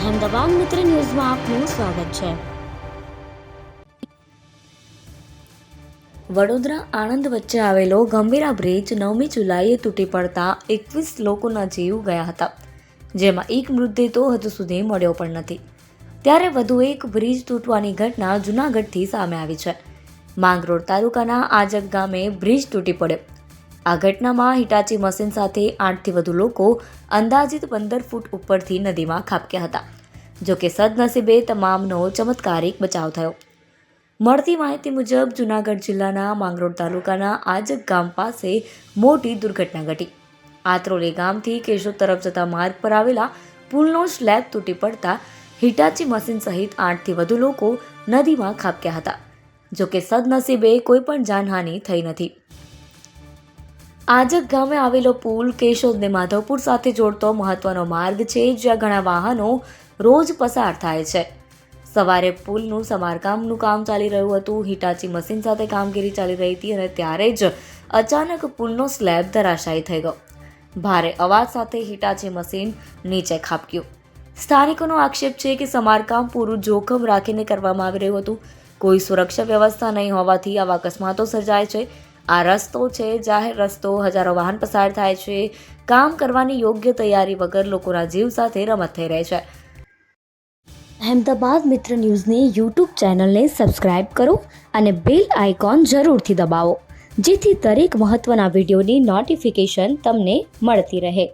અહેમદાબાદ મિત્ર ન્યૂઝમાં આપનું સ્વાગત છે. વડોદરા આણંદ વચ્ચે આવેલો ગંભીરા બ્રિજ નવમી જુલાઈએ તૂટી પડતા એકવીસ લોકોના જીવ ગયા હતા, જેમાં એક મૃતદેહ તો હજુ સુધી મળ્યો પણ નથી. ત્યારે વધુ એક બ્રિજ તૂટવાની ઘટના જૂનાગઢથી સામે આવી છે. માંગરોળ તાલુકાના આજક ગામે બ્રિજ તૂટી પડ્યો. આ ઘટનામાં હિટાચી મશીન સાથે આઠથી વધુ લોકો અંદાજિત પંદર ફૂટ ઉપરથી નદીમાં ખાબક્યા હતા જોકે સદનસીબે તમામનો ચમત્કારિક બચાવ થયો. મળતી માહિતી મુજબ, જૂનાગઢ જિલ્લાના માંગરોળ તાલુકાના આજક ગામ પાસે મોટી દુર્ઘટના ઘટી. આત્રોલી ગામથી કેશોદ તરફ જતા માર્ગ પર આવેલા પુલનો સ્લેબ તૂટી પડતા હિટાચી મશીન સહિત આઠથી વધુ લોકો નદીમાં ખાબક્યા હતા જોકે સદનસીબે કોઈ પણ જાનહાનિ થઈ નથી. આજક ગામે આવેલો પુલ કેશોદને માધવપુર સાથે જોડતો મહત્વનો માર્ગ છે, જ્યાં ઘણા વાહનો રોજ પસાર થાય છે. સવારે પુલનું સમારકામનું કામ ચાલી રહ્યું હતું. હિટાચી મશીન સાથે કામગીરી ચાલી રહી હતી અને ત્યારે જ અચાનક પુલનો સ્લેબ ધરાશાયી થઈ ગયો. ભારે અવાજ સાથે હિટાચી મશીન નીચે ખાબક્યું. સ્થાનિકોનો આક્ષેપ છે કે સમારકામ પૂરું જોખમ રાખીને કરવામાં આવી રહ્યું હતું. કોઈ સુરક્ષા વ્યવસ્થા નહીં હોવાથી આવા અકસ્માતો સર્જાય છે. આ રસ્તો છે, જાહેર રસ્તો, હજારો વાહન પસાર થાય છે, કામ કરવાની યોગ્ય તૈયારી વગર લોકોના જીવ સાથે રમત થઈ રહી છે. અહેમદાબાદ મિત્ર ન્યૂઝની યુટ્યુબ ચેનલને સબસ્ક્રાઇબ કરો અને બેલ આઇકોન જરૂરથી દબાવો, જેથી દરેક મહત્ત્વના વિડીયોની નોટિફિકેશન તમને મળતી રહે.